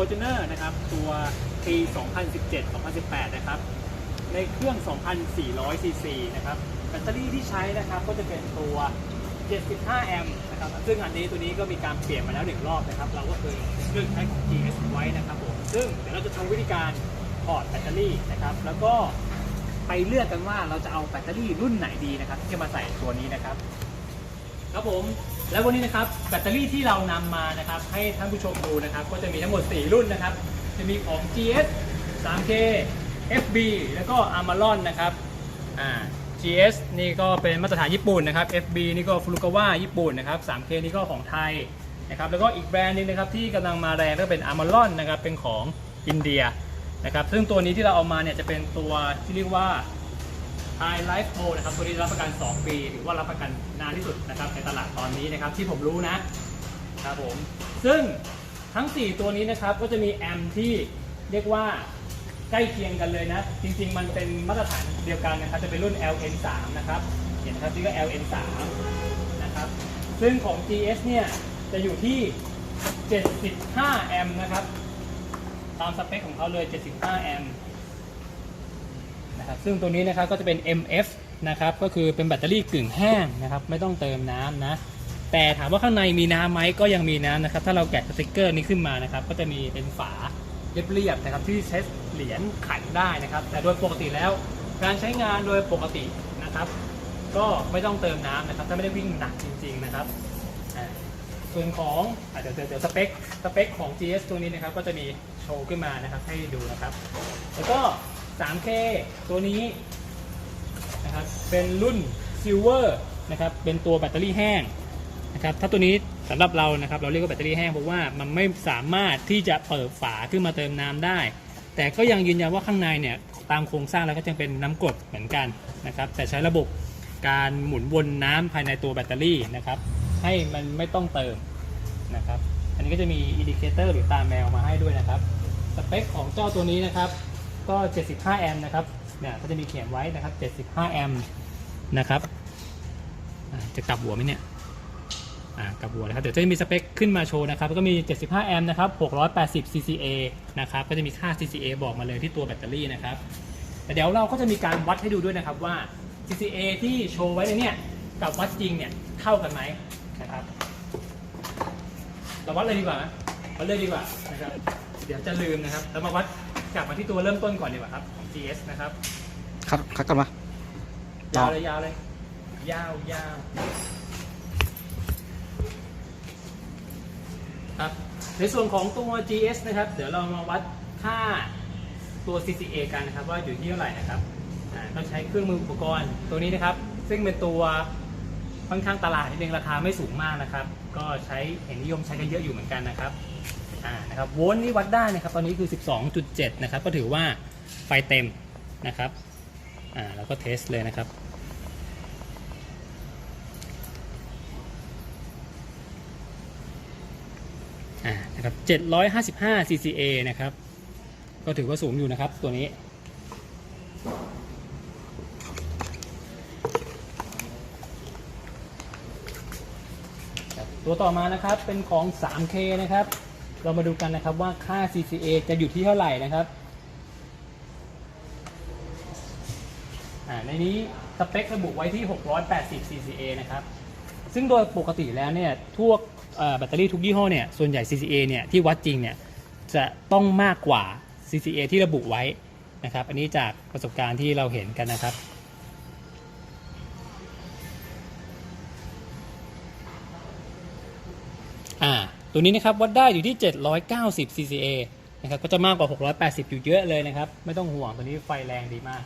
Fortuner นะครับ ตัวปี 2017-2018 นะครับ ในเครื่อง 2,400 ซีซีนะครับ แบตเตอรี่ที่ใช้นะครับก็จะเป็นตัว 75 แอมป์นะครับ ซึ่งอันนี้ตัวนี้ก็มีการเปลี่ยนมาแล้วหนึ่งรอบนะครับ เราก็เคยเลือกใช้ของ GS ไว้นะครับผม ซึ่งเดี๋ยวเราจะทำวิธีการถอดแบตเตอรี่นะครับ แล้วก็ไปเลือกกันว่าเราจะเอาแบตเตอรี่รุ่นไหนดีนะครับที่จะมาใส่ตัวนี้นะครับ ครับผม แล้ววันนี้นะครับแบตเตอรี่ที่เรานำมานะครับให้ท่านผู้ชมดูนะครับ ก็จะมีทั้งหมด 4 รุ่นนะครับ จะมีของ GS 3K FB แล้วก็ Amaron นะครับอ่า GS นี่ก็เป็นมาตรฐานญี่ปุ่นนะครับ FB นี่ก็ฟุรุกาวะญี่ปุ่นนะครับ 3K นี่ก็ของไทยนะครับแล้วก็อีกแบรนด์หนึงนะครับที่กำลังมาแรงก็เป็น Amaron นะครับเป็นของอินเดียนะครับซึ่งตัวนี้ที่เราเอามาเนี่ยจะเป็นตัวที่เรียกว่า High Life O นะครับตัวนี้รับประกัน 2 ปีถือว่ารับประกันนานที่สุดนะครับในตลาดตอนนี้นะครับที่ผมรู้นะครับผมซึ่งทั้ง 4 ตัวนี้นะครับก็จะมีแอมป์ที่เรียกว่าใกล้เคียงกันเลยนะ จริง ๆ มันเป็นมาตรฐานเดียวกันนะครับ จะเป็นรุ่น LN3 นะครับ เห็นครับที่ก็ LN3 นะครับ ซึ่งของ GS เนี่ย จะอยู่ที่ 75 แอมป์นะครับ ตามสเปคของเขาเลย 75 แอมป์ ครับซึ่งตัวนี้นะครับก็จะเป็น MF นะครับก็คือเป็นแบตเตอรี่กึ่งแห้งนะครับไม่ต้องเติมน้ำนะ แต่ถามว่าข้างในมีน้ำไหมก็ยังมีน้ำนะครับ ถ้าเราแกะสติกเกอร์นี้ขึ้นมานะครับ ก็จะมีเป็นฝาเรียบๆนะครับที่ใช้เหรียญขันได้นะครับ แต่โดยปกติแล้วการใช้งานโดยปกตินะครับ ก็ไม่ต้องเติมน้ำนะครับ ถ้าไม่ได้วิ่งหนักจริง ๆนะครับส่วนของอะเดี๋ยวเดี๋ยวเดี๋ยวสเปคสเปคของ GS ตัวนี้นะครับ ก็จะมีโชว์ขึ้นมานะครับ ให้ดูนะครับ แล้วก็ 3K ตัวนี้นะครับเป็นรุ่น Silver นะครับเป็นตัวแบตเตอรี่แห้งนะครับถ้าตัวนี้สำหรับเรานะครับเราเรียกว่าแบตเตอรี่แห้งเพราะว่ามันไม่สามารถที่จะเปิดฝาขึ้นมาเติมน้ำได้ แต่ก็ยังยืนยันว่าข้างในเนี่ยตามโครงสร้างแล้วก็จะเป็นน้ำกรดเหมือนกันนะครับแต่ใช้ระบบการหมุนวนน้ำภายในตัวแบตเตอรี่นะครับให้มันไม่ต้องเติมนะครับอันนี้ก็จะมีอินดิเคเตอร์หรือตาแมวมาให้ด้วยนะครับสเปคของเจ้าตัวนี้นะครับ ก็ 75 แอมป์นะครับเนี่ยก็จะมีเขียนไว้นะครับ 75 แอมป์นะครับจะกลับหัวไหมเนี่ยกลับหัวนะครับเดี๋ยวจะมีสเปคขึ้นมาโชว์นะครับก็มี 75 แอมป์นะครับ 680 CCA นะครับก็จะมีค่า CCA บอกมาเลยที่ตัวแบตเตอรี่นะครับแต่เดี๋ยวเราก็จะมีการวัดให้ดูด้วยนะครับว่า CCA ที่โชว์ไว้ในเนี่ยกับวัดจริงเนี่ยเท่ากันไหมนะครับเราวัดเลยดีกว่าวัดเลยดีกว่านะครับเดี๋ยวจะลืมนะครับเรามาวัด กลับมาที่ตัวเริ่มต้นก่อนดีกว่าครับของ GS นะครับคัดคัดกันมาต่ยาอวเลยยาวเลย ยาวยาวครับในส่วนของตัว GS นะครับ เดี๋ยวเรามาวัดค่าตัว CCA กันนะครับ ว่าอยู่ที่เท่าไหร่นะครับอ่าต้องใช้เครื่องมืออุปกรณ์ตัวนี้นะครับ ซึ่งเป็นตัวค่อนข้างตลาดนิดนึงราคาไม่สูงมากนะครับ ก็ใช้เห็นนิยมใช้กันเยอะอยู่เหมือนกันนะครับ่านะครับโวลต์นี่วัดได้นะครับ ตอนนี้คือ 12.7 นะครับ ก็ถือว่าไฟเต็มนะครับอ่าแล้วก็เทสเลยนะครับอ่านะครับ755 CCA นะครับ ก็ถือว่าสูงอยู่นะครับตัวนี้ตัวต่อมานะครับเป็นของ 3K นะครับ เรามาดูกันนะครับว่าค่า CCA จะอยู่ที่เท่าไหร่นะครับในนี้สเปคระบุไว้ที่ 680 CCA นะครับ ซึ่งโดยปกติแล้วเนี่ยทั่วแบตเตอรี่ทุกยี่ห้อเนี่ยส่วนใหญ่ CCA เนี่ยที่วัดจริงเนี่ยจะต้องมากกว่า CCA ที่ระบุไว้นะครับ อันนี้จากประสบการณ์ที่เราเห็นกันนะครับ ตัวนี้นะครับวัดได้อยู่ที่ 790 CCA นะครับก็จะมากกว่า 680 อยู่เยอะเลยนะครับ ไม่ต้องห่วงตัวนี้ไฟแรงดีมาก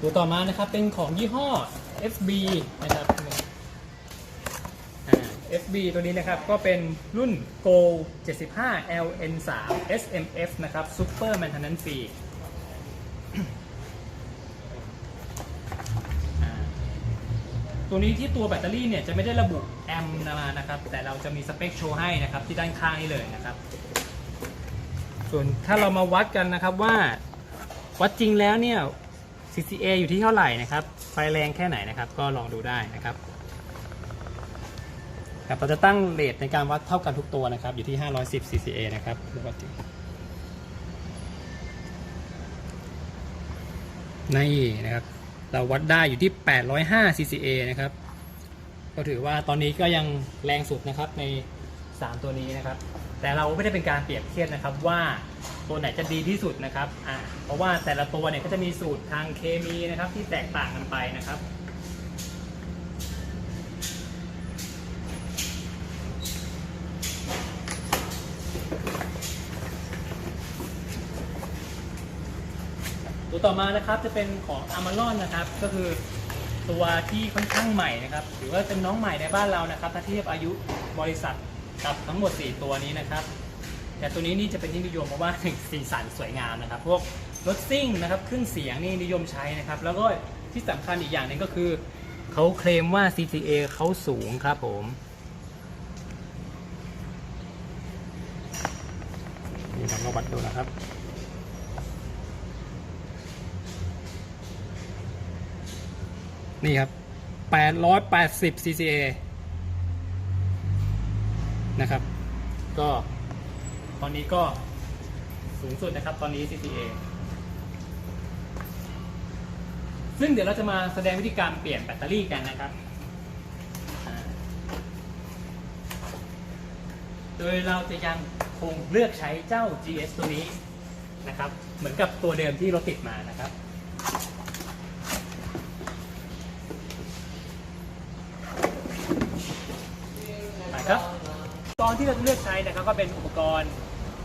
ตัวต่อมานะครับเป็นของยี่ห้อ FB นะครับ FB ตัวนี้นะครับก็เป็นรุ่น Go 75 LN3 SMF นะครับ Super Maintenance Free อ่า ตัวนี้ที่ตัวแบตเตอรี่เนี่ยจะไม่ได้ระบุแอมป์มานะครับ แต่เราจะมีสเปคโชว์ให้นะครับที่ด้านข้างนี้เลยนะครับ ส่วนถ้าเรามาวัดกันนะครับว่าวัดจริงแล้วเนี่ย CCA อยู่ที่เท่าไหร่นะครับ ไฟแรงแค่ไหนนะครับ ก็ลองดูได้นะครับครับเราจะตั้งเรทในการวัดเท่ากันทุกตัวนะครับ อยู่ที่ 510 CCA นะครับวัดดูนี่นะครับ เราวัดได้อยู่ที่ 805 CCA นะครับ ก็ถือว่าตอนนี้ก็ยังแรงสุดนะครับใน 3 ตัวนี้นะครับ แต่เราไม่ได้เป็นการเปรียบเทียบนะครับว่าตัวไหนจะดีที่สุดนะครับอ่าเพราะว่าแต่ละตัวเนี่ยก็จะมีสูตรทางเคมีนะครับที่แตกต่างกันไปนะครับ ตัวต่อมานะครับจะเป็นของอ m a รอนนะครับ ก็คือตัวที่ค่อนข้างใหม่นะครับหรือว่าเป็นน้องใหม่ในบ้านเรานะครับถ้าเทียบอายุบริษัทกับทั้งหมด 4 ตัวนี้นะครับ แต่ตัวนี้นี่จะเป็นที่นิยมเพราะว่าสีสันสวยงามนะครับ พวกรถซิ่งนะครับเครื่องเสียงนี่นิยมใช้นะครับ แล้วก็ที่สำคัญอีกอย่างหนึ่งก็คือเขาเคลมว่า CCA เขาสูงครับผมนี่ลองมาวัดดูนะครับ นี่ครับ 880 CCA นะครับ ก็ตอนนี้ก็สูงสุดนะครับตอนนี้ CCA ซึ่งเดี๋ยวเราจะมาแสดงวิธีการเปลี่ยนแบตเตอรี่กันนะครับ โดยเราจะยังคงเลือกใช้เจ้า GS ตัวนี้นะครับ เหมือนกับตัวเดิมที่เราติดมานะครับตอน ที่เราเลือกใช้นะครับก็เป็นอุปกรณ์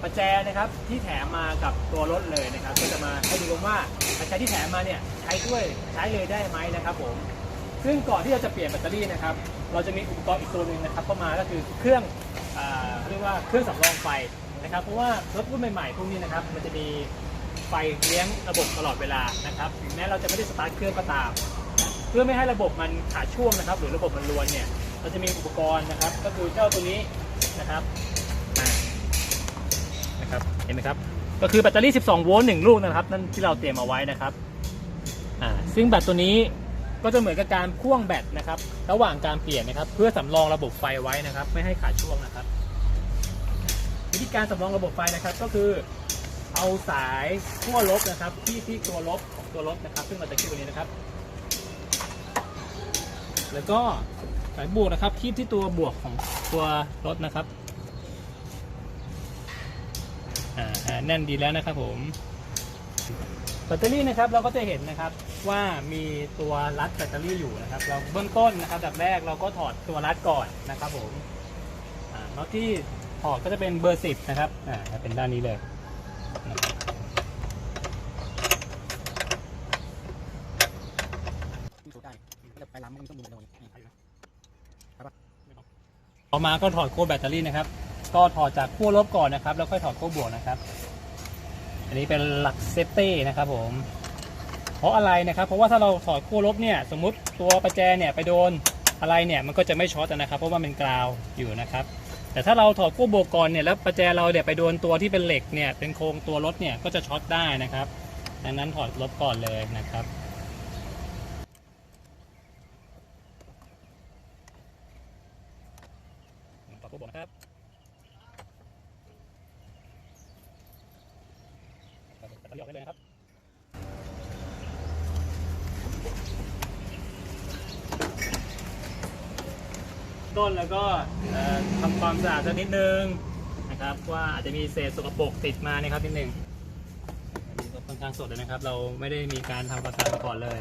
ประแจนะครับที่แถมมากับตัวรถเลยนะครับ ก็จะมาให้ดูว่าประแจที่แถมมาเนี่ยใช้ด้วยใช้เลยได้ไหมนะครับผมซึ่งก่อนที่เราจะเปลี่ยนแบตเตอรี่นะครับ เราจะมีอุปกรณ์อีกตัวหนึ่งนะครับเข้ามาก็คือเครื่องเรียกว่าเครื่องสำรองไฟนะครับ เพราะว่ารถรุ่นใหม่ๆพวกนี้นะครับ มันจะมีไฟเลี้ยงระบบตลอดเวลานะครับถึงแม้เราจะไม่ได้สตาร์ทเครื่องก็ตาม เพื่อไม่ให้ระบบมันขาดช่วงนะครับ หรือระบบมันรวนเนี่ยเราจะมีอุปกรณ์นะครับ ก็คือเจ้าตัวนี้ นะครับนะครับเห็นไหมครับก็คือแบตเตอรี่ 12 โวลต์หนึ่งลูกนะครับนั่นที่เราเตรียมเอาไว้นะครับอ่าซึ่งแบตตัวนี้ก็จะเหมือนกับการพ่วงแบตนะครับ ระหว่างการเปลี่ยนนะครับ เพื่อสำรองระบบไฟไว้นะครับ ไม่ให้ขาดช่วงนะครับ วิธีการสำรองระบบไฟนะครับก็คือเอาสายขั้วลบนะครับ ที่ที่ตัวลบของตัวรถนะครับ ซึ่งเราจะคิดตัวนี้นะครับ แล้วก็ สายบวกนะครับคีบที่ตัวบวกของตัวรถนะครับอ่าแน่นดีแล้วนะครับผมแบตเตอรี่นะครับเราก็จะเห็นนะครับว่ามีตัวรัดแบตเตอรี่อยู่นะครับ เราเบื้องต้นนะครับดับแรกเราก็ถอดตัวรัดก่อนนะครับผมอ่าน็อตที่ถอดก็จะเป็นเบอร์สิบนะครับอ่าเป็นด้านนี้เลยนะครับ ไปล้างมันต้องดูมันโดน ต่อมาก็ถอดขั้วแบตเตอรี่นะครับ ก็ถอดจากขั้วลบก่อนนะครับ แล้วค่อยถอดขั้วบวกนะครับ อันนี้เป็นหลักเซฟตี้นะครับผม เพราะอะไรนะครับ เพราะว่าถ้าเราถอดขั้วลบเนี่ย สมมุติตัวประแจเนี่ยไปโดนอะไรเนี่ย มันก็จะไม่ช็อตนะครับ เพราะว่ามันกราวอยู่นะครับ แต่ถ้าเราถอดขั้วบวกก่อนเนี่ยแล้วประแจเราเนี่ยไปโดนตัวที่เป็นเหล็กเนี่ย เป็นโครงตัวรถเนี่ย ก็จะช็อตได้นะครับ ดังนั้นถอดลบก่อนเลยนะครับ ถอดขั้วบวกนะครับ ตัดอกได้เลยนะครับต้นแล้วก็เอ่อทำความสะอาดสักนิดนึงนะครับว่าอาจจะมีเศษสกปรกติดมานะครับนิดนึงอันนี้ก็ค่อนข้างสดเลยนะครับ เราไม่ได้มีการทำความสะอาดมาก่อนเลย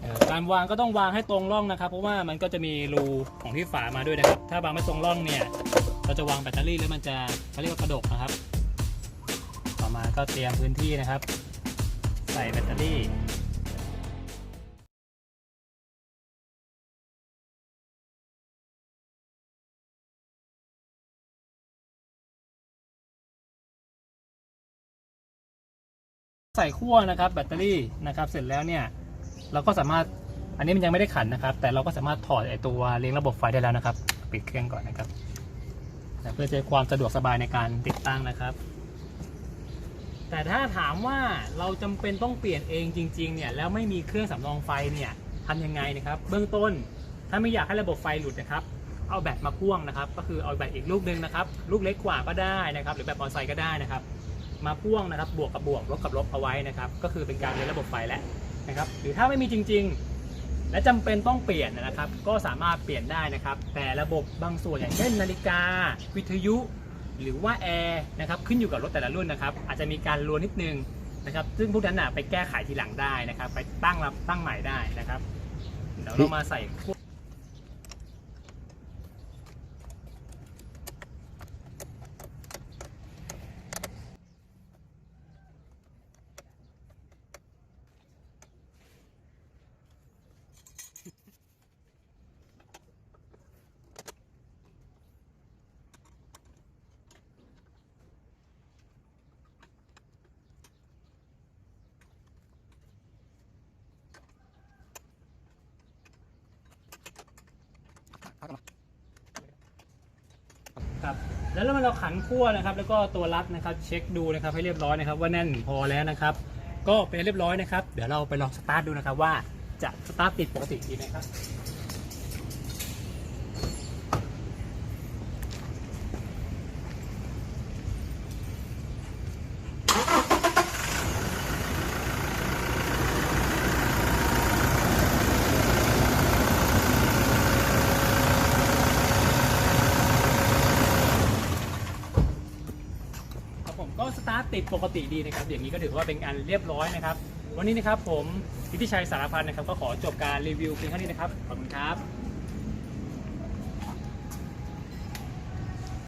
เอ่อการวางก็ต้องวางให้ตรงร่องนะครับ เพราะว่ามันก็จะมีรูของที่ฝามาด้วยนะครับ ถ้าวางไม่ตรงร่องเนี่ย เราจะวางแบตเตอรี่แล้วมันจะเขาเรียกว่ากระดกนะครับ ต่อมาก็เตรียมพื้นที่นะครับ ใส่แบตเตอรี่ใส่ขั้วนะครับแบตเตอรี่นะครับเสร็จแล้วเนี่ยเราก็สามารถอันนี้มันยังไม่ได้ขันนะครับ แต่เราก็สามารถถอดไอตัวเลี้ยงระบบไฟได้แล้วนะครับ ปิดเครื่องก่อนนะครับ เพื่อให้ความสะดวกสบายในการติดตั้งนะครับ แต่ถ้าถามว่าเราจำเป็นต้องเปลี่ยนเองจริง ๆ เนี่ยแล้วไม่มีเครื่องสำรองไฟเนี่ยทำยังไงนะครับ เบื้องต้นถ้าไม่อยากให้ระบบไฟหลุดนะครับ เอาแบตมาพ่วงนะครับ ก็คือเอาแบตอีกลูกหนึงนะครับ ลูกเล็กกว่าก็ได้นะครับ หรือแบบมอเตอร์ไซค์ก็ได้นะครับ มาพ่วงนะครับ บวกกับบวกลบกับลบเอาไว้นะครับ ก็คือเป็นการเรียนระบบไฟแล้วนะครับ หรือถ้าไม่มีจริง ๆ และจำเป็นต้องเปลี่ยนนะครับ ก็สามารถเปลี่ยนได้นะครับ แต่ระบบบางส่วนอย่างเช่นนาฬิกา วิทยุ หรือว่าแอร์นะครับขึ้นอยู่กับรถแต่ละรุ่นนะครับ อาจจะมีการรัวนนิดนึงนะครับ ซึ่งพวกนั้นน่ะไปแก้ไขทีหลังได้นะครับ ไปตั้งรับตั้งใหม่ได้นะครับ เดี๋ยวเรามาใส่ ครับแล้วเรามาเราขันขั้วนะครับ แล้วก็ตัวรัดนะครับ เช็คดูนะครับให้เรียบร้อยนะครับ ว่าแน่นพอแล้วนะครับ ก็เป็นเรียบร้อยนะครับ เดี๋ยวเราไปลองสตาร์ทดูนะครับว่าจะสตาร์ทติดปกติดีไหมครับผมก็ส ติดปกติดีนะครับ อย่างนี้ก็ถือว่าเป็นอันเรียบร้อยนะครับ วันนี้นะครับผมพิติชัยสารพันนะครับ ก็ขอจบการรีวิวเพียงเท่านี้นะครับ ขอบคุณครับ